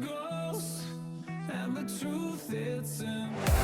Ghost, and the truth it's in.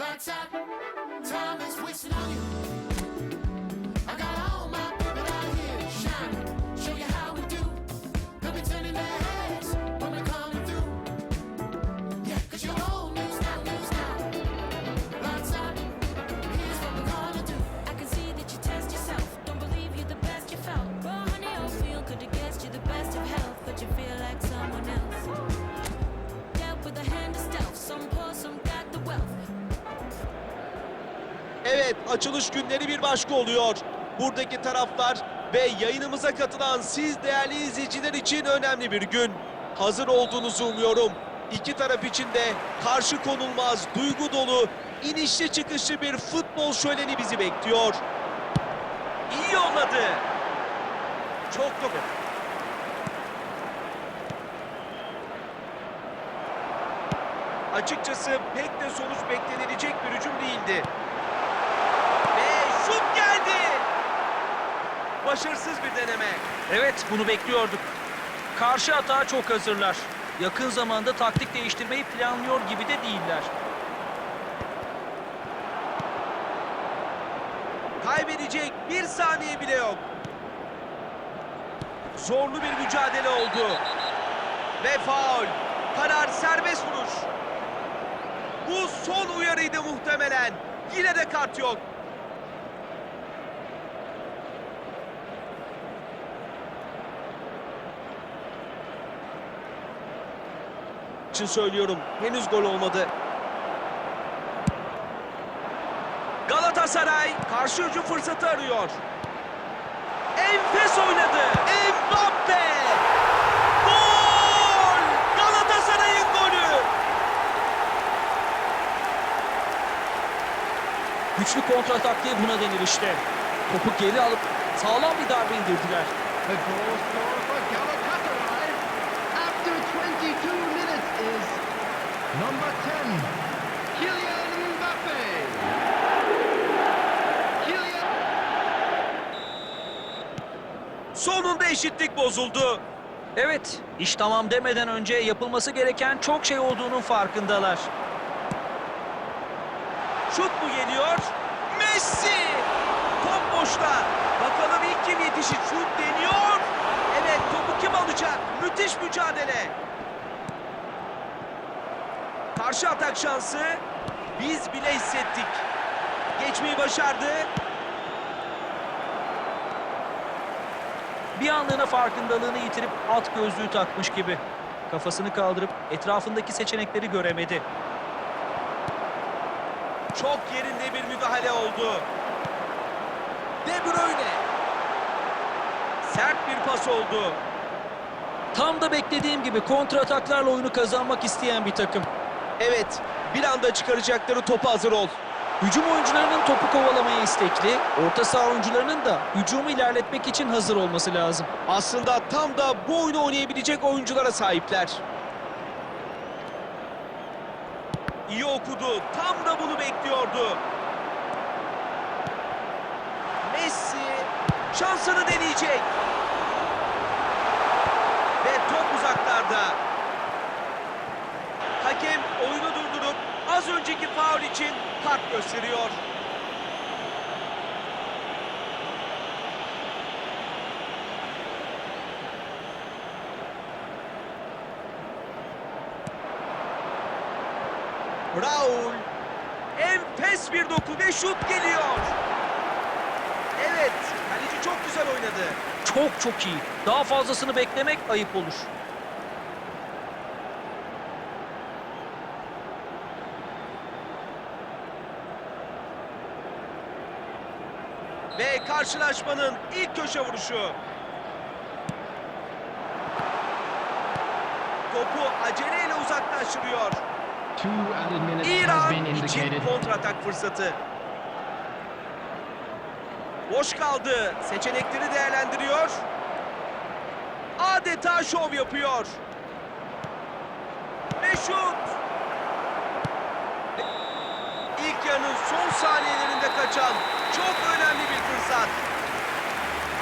Lights out, time is wasting on you. Evet, açılış günleri bir başka oluyor. Buradaki taraftar ve yayınımıza katılan siz değerli izleyiciler için önemli bir gün. Hazır olduğunuzu umuyorum. İki taraf için de karşı konulmaz, duygu dolu, inişli çıkışlı bir futbol şöleni bizi bekliyor. İyi yolladı. Çok doğru. Açıkçası pek de sonuç beklenilecek bir hücum değildi. Ve şut geldi. Başarısız bir deneme. Evet, bunu bekliyorduk. Karşı atağa çok hazırlar. Yakın zamanda taktik değiştirmeyi planlıyor gibi de değiller. Kaybedecek bir saniye bile yok. Zorlu bir mücadele oldu. Ve faul. Karar serbest vuruş. Bu son uyarıydı muhtemelen. Yine de kart yok. İçin söylüyorum. Henüz gol olmadı. Galatasaray karşı hücum fırsatı arıyor. Enfes oynadı. Mbappe! Gol! Galatasaray'ın golü! Güçlü kontra taktiği buna denir işte. Topu geri alıp sağlam bir darbe indirdiler. The goal scorer Sonunda eşitlik bozuldu. Evet, iş tamam demeden önce yapılması gereken çok şey olduğunun farkındalar. Şut mu geliyor? Messi! Top boşta. Bakalım ilk kim yetişir? Şut deniyor. Evet topu kim alacak? Müthiş mücadele. Karşı atak şansı. Biz bile hissettik. Geçmeyi başardı. Bir anlığına farkındalığını yitirip at gözlüğü takmış gibi. Kafasını kaldırıp etrafındaki seçenekleri göremedi. Çok yerinde bir müdahale oldu. De Bruyne. Sert bir pas oldu. Tam da beklediğim gibi kontra ataklarla oyunu kazanmak isteyen bir takım. Evet, bir anda çıkaracakları topa hazır ol. Hücum oyuncularının topu kovalamaya istekli, orta saha oyuncularının da hücumu ilerletmek için hazır olması lazım. Aslında tam da bu oyunu oynayabilecek oyunculara sahipler. İyi okudu. Tam da bunu bekliyordu. Messi şansını deneyecek. Ve top uzaklarda. az önceki faul için kart gösteriyor. Raul enfes bir doku ve şut geliyor. Evet, kaleci çok güzel oynadı. Çok çok iyi. Daha fazlasını beklemek ayıp olur. Ve karşılaşmanın ilk köşe vuruşu. Topu aceleyle uzaklaştırıyor. İran için kontratak fırsatı. Boş kaldı. Seçenekleri değerlendiriyor. Adeta şov yapıyor. Ve şut. İlk yarının son saniyelerinde kaçan çok önemli bir fırsat.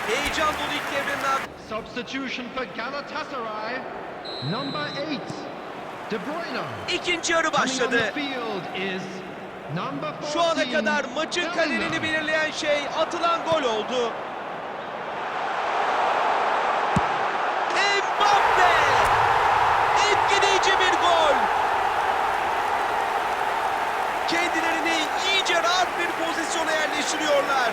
Heyecan dolu ilk ardından Substitution for Galatasaray. Number eight, De Bruyne. ikinci yarı başladı. the field is number 14, Şu ana kadar maçın kaderini belirleyen şey atılan gol oldu. Mbappe! Etkileyici bir gol. Kendilerini iyice rahat bir pozisyona yerleştiriyorlar.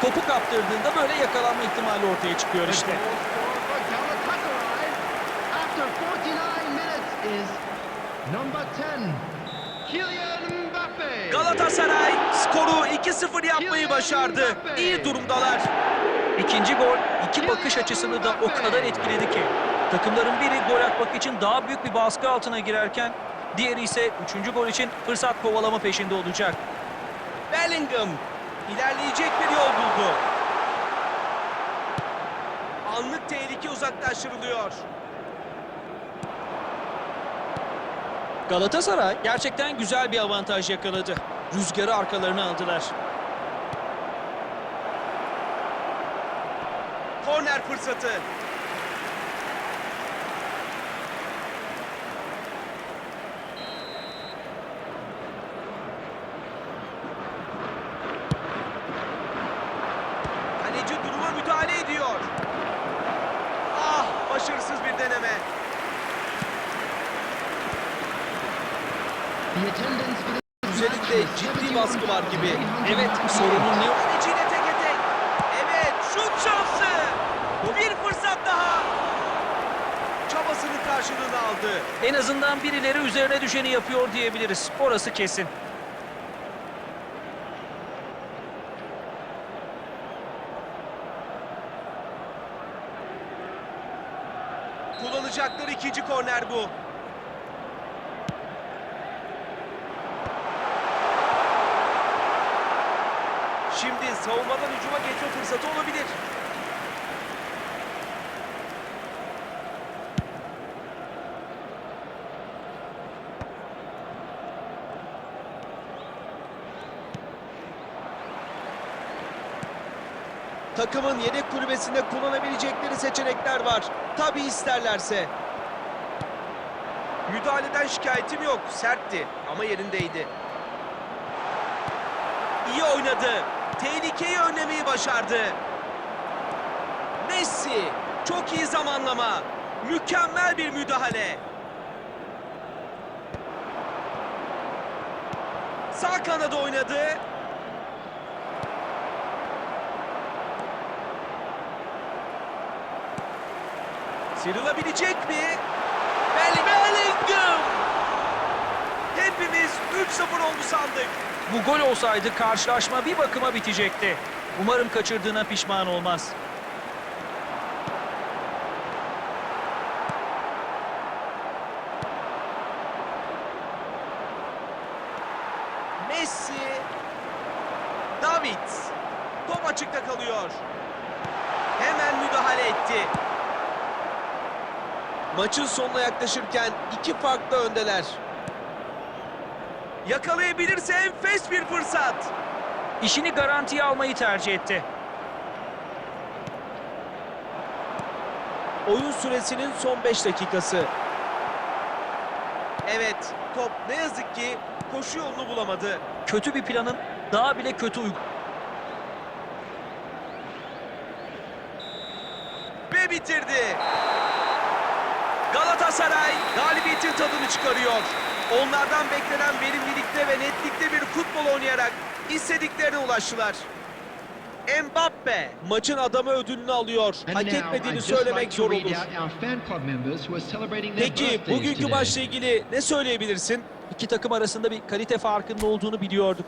Topu kaptırdığında böyle yakalanma ihtimali ortaya çıkıyor işte. goal scorer for Galatasaray after 49 minutes is number 10, Kylian Mbappe. Galatasaray skoru 2-0 yapmayı başardı. İyi durumdalar. İkinci gol iki bakış açısını da o kadar etkiledi ki. Takımların biri gol atmak için daha büyük bir baskı altına girerken diğeri ise üçüncü gol için fırsat kovalama peşinde olacak. Bellingham ilerleyecek bir yol buldu. Anlık tehlike uzaklaştırılıyor. Galatasaray gerçekten güzel bir avantaj yakaladı. Rüzgarı arkalarına aldılar. Korner fırsatı. Kaleci duruma müdahale ediyor. Ah başarısız bir deneme. İs ciddi baskı var gibi. 71,898. Evet sorunun ne? Kaleciyle teke tek. Evet şut şansı. Bir fırsat daha. Çabasının karşılığını aldı. En azından birileri üzerine düşeni yapıyor diyebiliriz. Orası kesin. İkinci korner bu. Şimdi savunmadan hücuma geçme fırsatı olabilir. Takımın yedek kulübesinde kullanabilecekleri seçenekler var. Tabi isterlerse. Müdahaleden şikayetim yok. Sertti ama yerindeydi. İyi oynadı. Tehlikeyi önlemeyi başardı. Messi. Çok iyi zamanlama. Mükemmel bir müdahale. Sağ kanada oynadı. Sıyrılabilecek mi? Hepimiz 3-0 oldu sandık. Bu gol olsaydı karşılaşma bir bakıma bitecekti. Umarım kaçırdığına pişman olmaz. Messi. David. Top açıkta kalıyor. Hemen müdahale etti. Maçın sonuna yaklaşırken iki farklı öndeler. Yakalayabilirse enfes bir fırsat. İşini garantiye almayı tercih etti. Oyun süresinin son 5 dakikası. Evet, top ne yazık ki koşu yolunu bulamadı. Kötü bir planın daha bile kötü uygu. Ve bitirdi. Galatasaray galibiyetin tadını çıkarıyor. Onlardan beklenen verimlilikte ve netlikte bir futbol oynayarak istediklerine ulaştılar. Mbappe maçın adamı ödülünü alıyor. And Hak etmediğini söylemek zor olur. Peki bugünkü maçla ilgili ne söyleyebilirsin? İki takım arasında bir kalite farkının olduğunu biliyorduk.